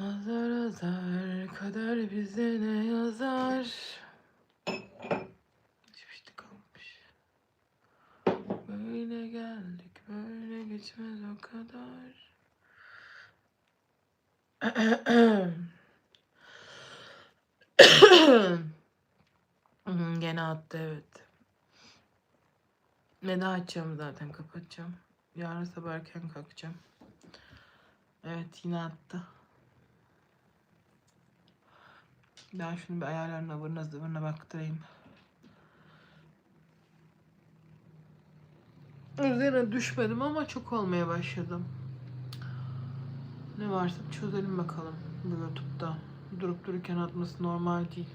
Azar azar kader bize ne yazar? İşte kalmış. Böyle geldik böyle geçmez o kadar. Gene attı evet. Veda açacağım zaten kapatacağım. Yarın sabah erken kalkacağım. Evet yine attı. Ben şunu bir ayarlarına ıvırına zıvırına baktırayım. Üzerine düşmedim ama çok olmaya başladım. Ne varsa çözelim bakalım bu YouTube'da. Durup dururken atması normal değil.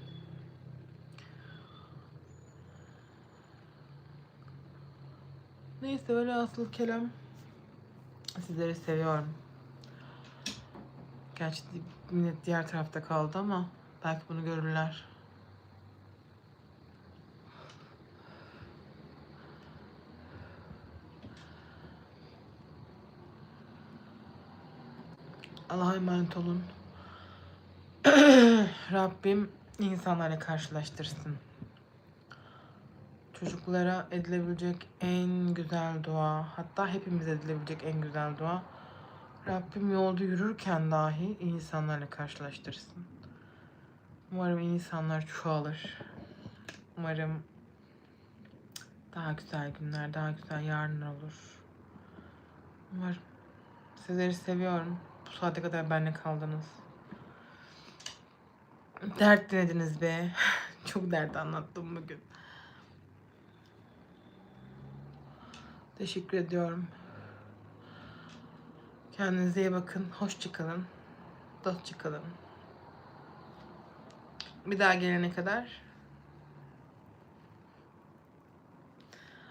Neyse öyle asıl kelam. Sizleri seviyorum. Gerçi millet diğer tarafta kaldı ama belki bunu görürler. Allah'a emanet olun. Rabbim insanlarla karşılaştırsın. Çocuklara edilebilecek en güzel dua, hatta hepimize edilebilecek en güzel dua. Rabbim yolda yürürken dahi insanlarla karşılaştırsın. Umarım insanlar çoğalır. Umarım daha güzel günler, daha güzel yarınlar olur. Umarım. Sizleri seviyorum. Bu saate kadar benimle kaldınız. Dert dinlediniz be. Çok dert anlattım bugün. Teşekkür ediyorum. Kendinize iyi bakın. Hoşça kalın. Bir daha gelene kadar.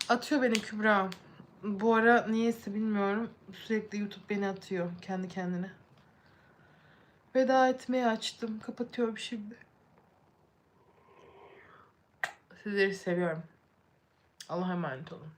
Atıyor beni Kübra. Bu ara niyeyse bilmiyorum. Sürekli YouTube beni atıyor kendi kendine. Veda etmeye açtım. Kapatıyorum şimdi. Sizleri seviyorum. Allah'a emanet olun.